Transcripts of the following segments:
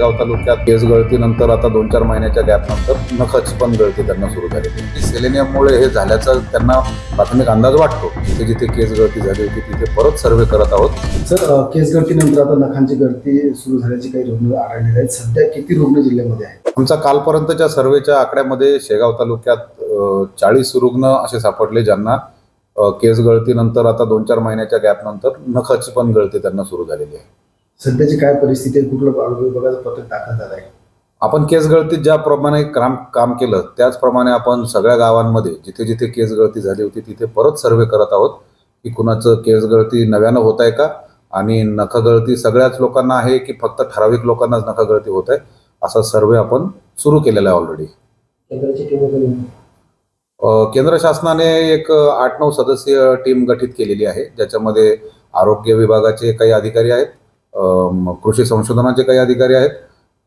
शेगाव तालुक्यात केस गळतीनंतर आता दोन चार महिन्याच्या गॅप नंतर नखाची पण गळती त्यांना सुरू झाली. होती सेलेनियममुळे हे झाल्याचा त्यांना प्राथमिक अंदाज वाटतो जिथे जिथे केस गळती झाली होती तिथे परत सर्वे करत आहोत. सर केस गळतीनंतर आता नखांची गळती सुरू झाल्याचे काही रुग्ण आढळलेले आहेत. सध्या किती रुग्ण जिल्ह्यामध्ये आहेत? आमचा कालपर्यंतच्या सर्वेच्या आकड्यामध्ये शेगाव तालुक्यात चाळीस रुग्ण असे सापडले ज्यांना केस गळतीनंतर आता दोन चार महिन्याच्या गॅप नंतर नखाची पण गळती त्यांना सुरू झालेली आहे. सध्याची काय परिस्थिती आहे कुठलं आरोग्य विभागाचं पथक दाखल झालं आहे आपण केस गळतीत ज्याप्रमाणे काम काम केलं त्याचप्रमाणे आपण सगळ्या गावांमध्ये जिथे जिथे केस गळती झाली होती तिथे परत सर्वे करत आहोत की कुणाचं केस गळती नव्यानं होत आहे का? आणि नखगळती सगळ्याच लोकांना आहे की फक्त ठराविक लोकांनाच नखगळती होत आहे? असा सर्वे आपण सुरू केलेला आहे ऑलरेडी केंद्र शासनाने एक आठ नऊ सदस्यीय टीम गठीत केलेली आहे ज्याच्यामध्ये आरोग्य विभागाचे काही अधिकारी आहेत कृषी संशोधनाचे काही अधिकारी आहेत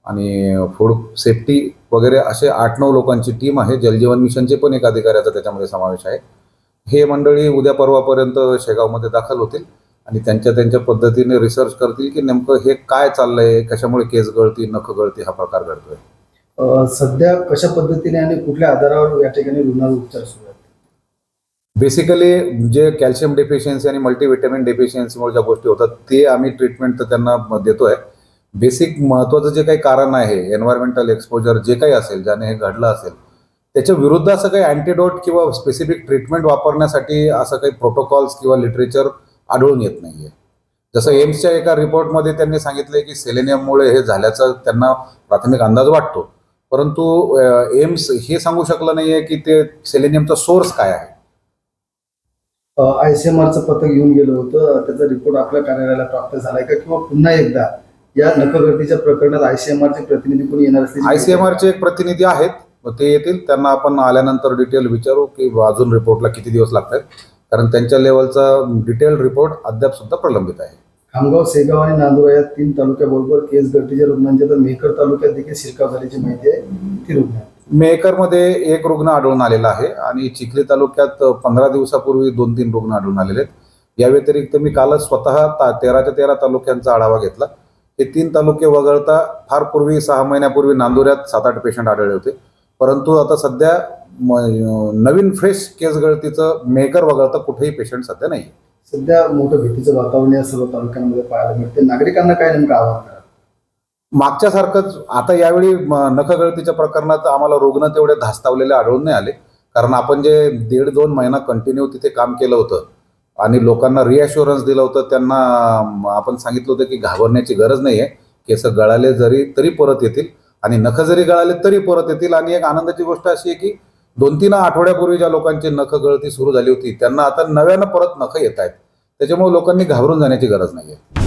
आणि फूड सेफ्टी वगैरे असे आठ नऊ लोकांची टीम आहे. जलजीवन मिशनचे पण एक अधिकाऱ्याचा त्याच्यामध्ये समावेश आहे. हे मंडळी उद्या परवापर्यंत शेगावमध्ये दाखल होतील आणि त्यांच्या त्यांच्या पद्धतीने रिसर्च करतील की नेमकं हे काय चाललंय कशामुळे केस गळती नख गळती हा प्रकार घडतोय. सध्या कशा पद्धतीने आणि कुठल्या आधारावर या ठिकाणी रुग्णावर उपचार सुरू बेसिकली जे कॅल्शियम डेफिशियन्सी आणि मल्टीव्हिटॅमिन डेफिशियन्सीमुळे ज्या गोष्टी होतात ते आम्ही ट्रीटमेंट तर त्यांना देतोय. बेसिक महत्त्वाचं जे काही कारण आहे एन्व्हायरमेंटल एक्सपोजर जे काही असेल ज्याने हे घडलं असेल त्याच्या विरुद्ध असं काही अँटीडोट किंवा स्पेसिफिक ट्रीटमेंट वापरण्यासाठी असं काही प्रोटोकॉल्स किंवा लिटरेचर आढळून येत नाहीये. जसं एम्सच्या एका रिपोर्टमध्ये त्यांनी सांगितलंय की सेलेनियममुळे हे झाल्याचा त्यांना प्राथमिक अंदाज वाटतो. परंतु एम्स हे सांगू शकलं नाहीये की ते सेलेनियमचा सोर्स काय आहे. आय सी एम आरचं पथक येऊन गेलं होतं. त्याचा रिपोर्ट आपल्या कार्यालयाला प्राप्त झालाय का? किंवा पुन्हा एकदा या नखगळतीच्या प्रकरणात आय सी एम आरचे प्रतिनिधी कोणी येणार असल्याची आयसीएमआरचे एक प्रतिनिधी आहेत. मग ते येतील. त्यांना आपण आल्यानंतर डिटेल विचारू की अजून रिपोर्टला किती दिवस लागतात. कारण त्यांच्या लेवलचा डिटेल रिपोर्ट अद्याप सुद्धा प्रलंबित आहे. खामगाव सेगाव आणि नांदुरा या तीन तालुक्याबरोबर केस गळतीच्या रुग्णांच्या तर मेहकर तालुक्यात देखील शिरकाव झाल्याची माहिती आहे. किती रुग्ण मेकरमध्ये मेहकरमध्ये एक रुग्ण आढळून आलेला आहे आणि चिखली तालुक्यात पंधरा दिवसापूर्वी दोन तीन रुग्ण आढळून आलेले आहेत. या व्यतिरिक्त मी कालच स्वतः ता तेराच्या तेरा तालुक्यांचा आढावा घेतला. हे तीन तालुके वगळता फार पूर्वी सहा महिन्यापूर्वी नांदुऱ्यात सात आठ पेशंट आढळले होते. परंतु आता सध्या म- नवीन फ्रेश केस गळतीचं मेकर वगळता कुठेही पेशंट सध्या नाही सध्या मोठं भीतीचं वातावरण या सर्व तालुक्यांमध्ये पाहायला मिळते नागरिकांना काय नेमकं आवाहन करा मागच्यासारखंच आता यावेळी नखगळतीच्या प्रकरणात आम्हाला रुग्ण तेवढे धास्तावलेले आढळून नाही आले. कारण आपण जे दीड दोन महिना कंटिन्यू तिथे काम केलं होतं आणि लोकांना रिअश्युरन्स दिलं होतं त्यांना आपण सांगितलं होतं की घाबरण्याची गरज नाही आहे केस गळाले जरी तरी परत येतील. आणि नख जरी गळाले तरी परत येतील. आणि एक आनंदाची गोष्ट अशी आहे की दोन तीन आठवड्यापूर्वी ज्या लोकांची नख गळती सुरू झाली होती त्यांना आता नव्यानं परत नख येत आहेत. त्याच्यामुळे लोकांनी घाबरून जाण्याची गरज नाही आहे